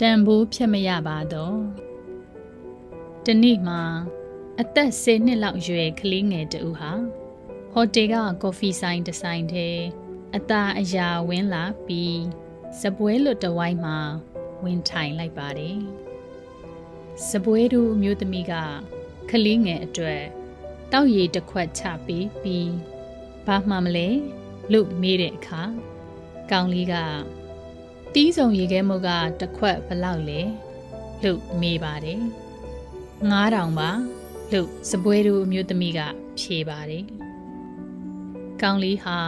တန်ဖိုးဖြတ်မရပါတော့တနေ့မှာအသက်10နှစ်လောက်အရွယ်ကလေးငယ်တဦးဟာဟိုတယ်ကကော်ဖီဆိုင်တစ်ဆိုင်ထဲအသားအရာဝင်းလာပြီးစပွဲလွတ်တဝိုင်းမှာဝင်ထိုင်လိုက်ပါတယ်စပွဲတို့အမျိုးသမီးကကလေးငယ်အတွက်တောက်ရည်တစ်ခွက်ချပေးပြီးဘာမှမလဲလို့မေးတဲ့အခါကောင်လေးက တီးစုံရေခဲမုတ်ကတစ်ခွက်ဘယ်လောက်လဲလို့မေးပါတယ်9000ပါလို့စပွဲတို့အမျိုးသမီးကဖြေပါတယ်ကောင်လေးဟာ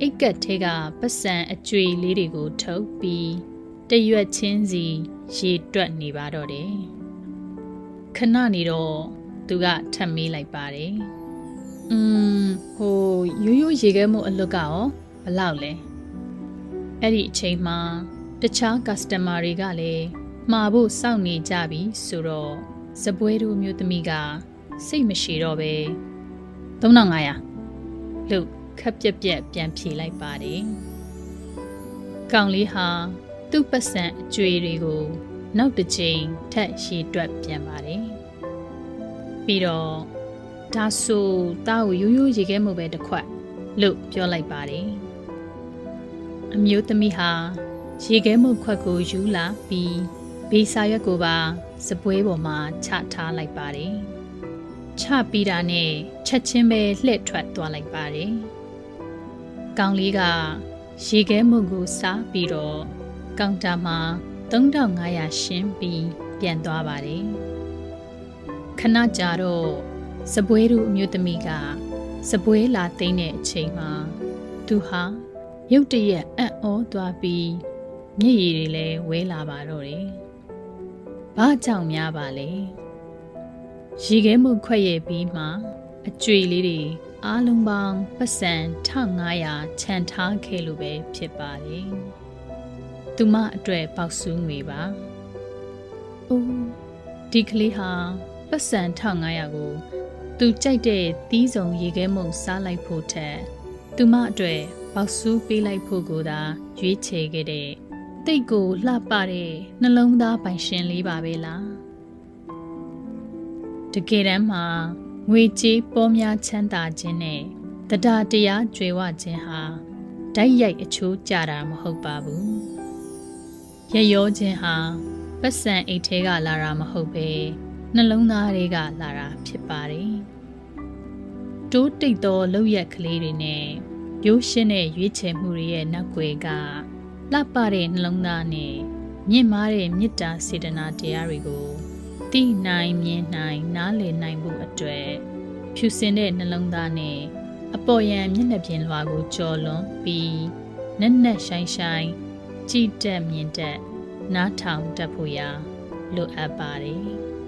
အိတ်ကက်ထဲကပတ်စံအကျွေလေးတွေကိုထုတ်ပြီးတရွက်ချင်းစီရေတွက်နေပါတော့တယ်ခဏနေတော့သူကထပ်မေးလိုက်ပါတယ်อืมဟိုရိုးရိုးရေခဲမှုအလွတ်ကရောဘယ်လောက်လဲ အဲ့ဒီအချိန်မှာတခြား customer တွေကလည်းမှာဖို့စောင့်နေကြပြီဆိုတော့စပွဲတို့မျိုးသမီးကစိတ်မရှိတော့ပဲ3500လို့ခက်ပြက်ပြက်ပြန်ဖြေလိုက်ပါတယ်ကောင်လေးဟာသူ့ပတ်စံအကျွေတွေကိုနောက်တစ်ချိန်ထပ်ရှည်တွက်ပြန်ပါတယ်ပြီးတော့ဒါဆိုတားကိုရိုးရိုးရေခဲမှုပဲတစ်ခွက်လို့ပြောလိုက်ပါတယ် အမျိုးသမီးဟာရေခဲမှုခွက်ကိုယူလာပြီးဘေးစာရွက်ကိုပါစပွဲပေါ်မှာချထားလိုက်ပါတယ်ချပြီးတာနဲ့ချက်ချင်းပဲလှည့်ထွက်သွားလိုက်ပါတယ်ကောင်လေးကရေခဲမှုကိုစားပြီးတော့ကောင်တာမှာ3500ရှင်းပြီးပြန်သွားပါတယ်ခဏကြာတော့စပွဲတို့အမျိုးသမီးကစပွဲလာသိမ်းတဲ့အချိန်မှာသူဟာ ရုတ်တရက်အံ့ဩသွားပြီးမျက်ရည်တွေလည်းဝဲလာပါတော့တယ်။ဘာကြောင့်များပါလဲ။ရေခဲမှုခွက်ရဲ့ပြီးမှအကျွေလေးတွေအားလုံးပေါင်းပတ်စံ1500ခြံထားခဲ့လို့ပဲဖြစ်ပါလေ။သူမအတွက်ပေါက်ဆူးငွေပါ။အိုးဒီကလေးဟာပတ်စံ1500ကို သူကြိုက်တဲ့သီးစုံရေခဲမုံစားလိုက်ဖို့ထက်သူမအတွက် ပေါက်ဆူးပေးလိုက်ဖို့ကိုသာရွေးချယ်ခဲ့တဲ့တိတ်ကိုလှပတဲ့နှလုံးသားပိုင်ရှင်လေးပါပဲလားတကယ်တမ်းမှာငွေကြေးပေါများချမ်းသာခြင်းနဲ့တရားတရားကြွယ်ဝခြင်းဟာဓာတ်ရိုက်အချိုးကြတာမဟုတ်ပါဘူးရရောခြင်းဟာပတ်စံအိတ်ထဲကလာတာမဟုတ်ပဲနှလုံးသားတွေကလာတာဖြစ်ပါတယ်။တိုးတိတ်သောလောက်ရက်ကလေးတွေနဲ့ ရိုးရှင်းတဲ့ရွေးချယ်မှုတွေရဲ့နောက်ွယ်ကလှပတဲ့နှလုံးသားနဲ့မြင့်မားတဲ့မေတ္တာစေတနာတရားတွေကိုသိနိုင်မြင်နိုင်နားလည်နိုင်မှုအတွက်ဖြူစင်တဲ့နှလုံးသားနဲ့အပေါ်ယံမျက်နှာပြင်လွှာကိုကြော်လွန်ပြီးနက်နက်ရှိုင်းရှိုင်းကြည်တက်မြင်တက်နားထောင်တတ်ဖို့ရာလိုအပ်ပါတယ်။